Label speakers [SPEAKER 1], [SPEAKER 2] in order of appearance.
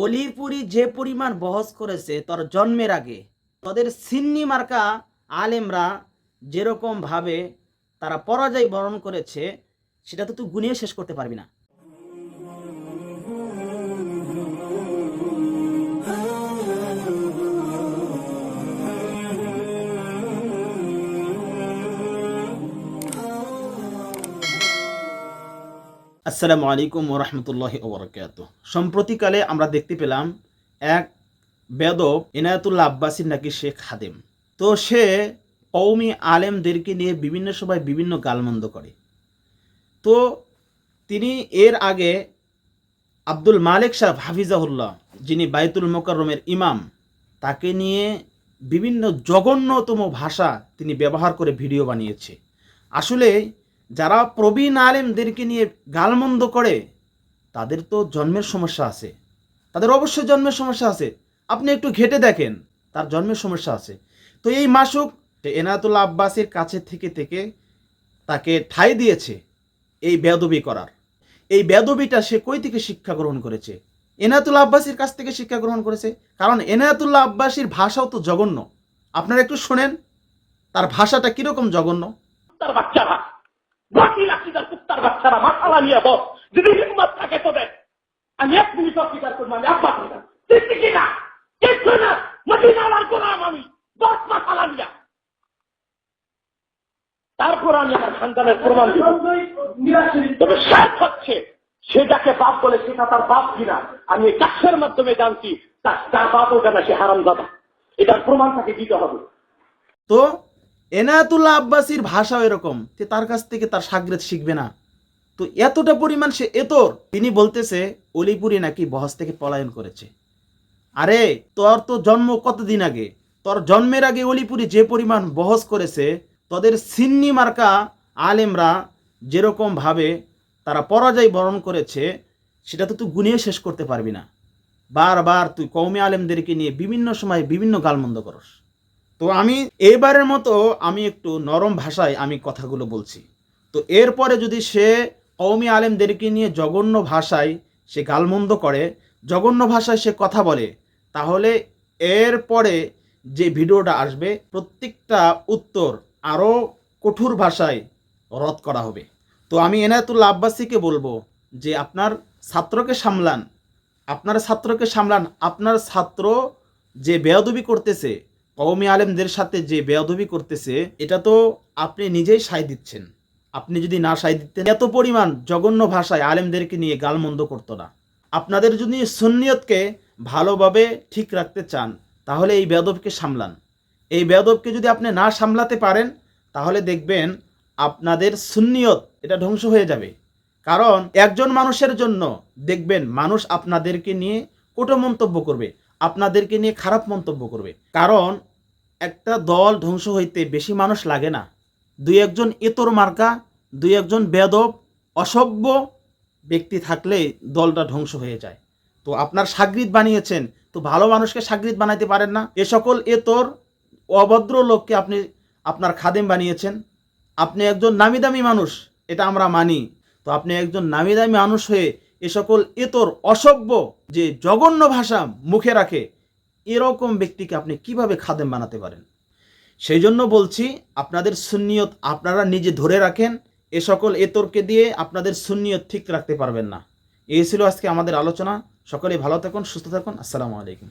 [SPEAKER 1] অলিপুরি যে পরিমাণ বহস করেছে তার জন্মের আগে, তাদের সিন্নি মার্কা আলেমরা যেরকমভাবে তারা পরাজয় বরণ করেছে, সেটা তো তুই গুনিয়ে শেষ করতে পারবি না। আসসালামু আলাইকুম ও ওরহমতুল্লাহ ওবরকাত সম্প্রতিকালে আমরা দেখতে পেলাম এক বেদব এনায়তুল্লাহ আব্বাসির নাকি শেখ খাদেম। তো সে কৌমি আলেমদেরকে নিয়ে বিভিন্ন সময় বিভিন্ন গালমন্দ করে। তো তিনি এর আগে আব্দুল মালিক সাহেব হাফিজাহুল্লাহ, যিনি বাইতুল মোকাররমের ইমাম, তাকে নিয়ে বিভিন্ন জঘন্যতম ভাষা তিনি ব্যবহার করে ভিডিও বানিয়েছে। আসলে যারা প্রবীণ আলেমদেরকে নিয়ে গালমন্দ করে, তাদের তো জন্মের সমস্যা আছে। তাদের অবশ্যই জন্মের সমস্যা আছে। আপনি একটু ঘেটে দেখেন, তার জন্মের সমস্যা আছে। তো এই মাসুক এনায়তুল্লাহ আব্বাসের কাছে থেকে থেকে তাকে ঠাই দিয়েছে এই বেদবি করার। এই বেদবিটা সে কই থেকে শিক্ষা গ্রহণ করেছে? এনায়তুল্লাহ আব্বাসীর কাছ থেকে শিক্ষা গ্রহণ করেছে। কারণ এনায়তুল্লাহ আব্বাসীর ভাষাও তো জঘন্য। আপনারা একটু শোনেন, তার ভাষাটা কীরকম জঘন্য?
[SPEAKER 2] কুত্তার বাচ্চারা বাকি রাশিদার কুত্তার বাচ্চারা মাথালা নিয়ে বস। যদি হিম্মত থাকে তোদের আমি এক মিনিট অস্বীকার করব, আমি আব্বা করলাম ঠিক কি না না মদিনালার গোলাম আমি তারপর আমি তবে হচ্ছে সেটাকে বাপ বলে সেটা তার কিনা, আমি মাধ্যমে জানছি, তার তার বাপও কেনা সে হারাম দাদা এটার প্রমাণ তাকে দিতে হবে।
[SPEAKER 1] তো এনায়াতুল্লাহ আব্বাসীর ভাষাও এরকম যে তার কাছ থেকে তার সাগরেদ শিখবে না। তো এতটা পরিমাণ সে এতর, তিনি বলতেছে, অলিপুরি নাকি বহস থেকে পলায়ন করেছে। আরে, তোর তো জন্ম কতদিন আগে? তোর জন্মের আগে অলিপুরি যে পরিমাণ বহস করেছে, তোদের সিন্নি মার্কা আলেমরা যেরকম ভাবে তারা পরাজয় বরণ করেছে, সেটা তো তুই গুনিয়ে শেষ করতে পারবি না। বারবার তুই কৌমি আলেমদেরকে নিয়ে বিভিন্ন সময় বিভিন্ন গালমন্দ করস। তো আমি এবারের মতো আমি একটু নরম ভাষায় আমি কথাগুলো বলছি। তো এরপরে যদি সে কৌমি আলেমদেরকে নিয়ে জঘন্য ভাষায় সে গালমন্দ করে, জঘন্য ভাষায় সে কথা বলে, তাহলে এরপরে যে ভিডিওটা আসবে, প্রত্যেকটা উত্তর আরও কঠোর ভাষায় রদ করা হবে। তো আমি এনায়তুল্লাহ আব্বাসীকে বলব যে, আপনার ছাত্রকে সামলান। আপনার ছাত্রকে সামলান। আপনার ছাত্র যে বেয়াদবি করতেছে কওমি আলেমদের সাথে যে বেয়াদবি করতেছে, এটা তো আপনি নিজেই সায় দিচ্ছেন। আপনি যদি না সায় দিতেন, এত পরিমাণ জঘন্য ভাষায় আলেমদেরকে নিয়ে গালমন্দ করতো না। আপনাদের যদি সুন্নিয়তকে ভালোভাবে ঠিক রাখতে চান, তাহলে এই বেয়াদবকে সামলান। এই বেয়াদবকে যদি আপনি না সামলাতে পারেন, তাহলে দেখবেন আপনাদের সুন্নিয়ত এটা ধ্বংস হয়ে যাবে। কারণ একজন মানুষের জন্য দেখবেন মানুষ আপনাদেরকে নিয়ে কোটো মন্তব্য করবে। আপনাদেরকে নিয়ে খারাপ মন্তব্য করবে। কারণ একটা দল ধ্বংস হইতে বেশি মানুষ লাগে না। দুই একজন এতর মার্কা, দুই একজন বেদব, অসভ্য ব্যক্তি থাকলে দলটা ধ্বংস হয়ে যায়। তো আপনার সাগরিদ বানিয়েছেন, তো ভালো মানুষকে সাগরিদ বানাইতে পারেন না। এ সকল এতর অভদ্র লোককে আপনি, আপনার খাদেম বানিয়েছেন। আপনি একজন নামি দামি মানুষ, এটা আমরা মানি। তো আপনি একজন নামি দামি মানুষ হয়ে এ সকল এতর অসভ্য যে জঘন্য ভাষা মুখে রাখে, এরকম ব্যক্তিকে আপনি কীভাবে খাদেম বানাতে পারেন? সেই জন্য বলছি, আপনাদের সুন্নিয়ত আপনারা নিজে ধরে রাখেন, এ সকল এতরকে দিয়ে আপনাদের সুন্নিয়ত ঠিক রাখতে পারবেন না। এই ছিল আজকে আমাদের আলোচনা। সকলে ভালো থাকুন, সুস্থ থাকুন। আসসালামু আলাইকুম।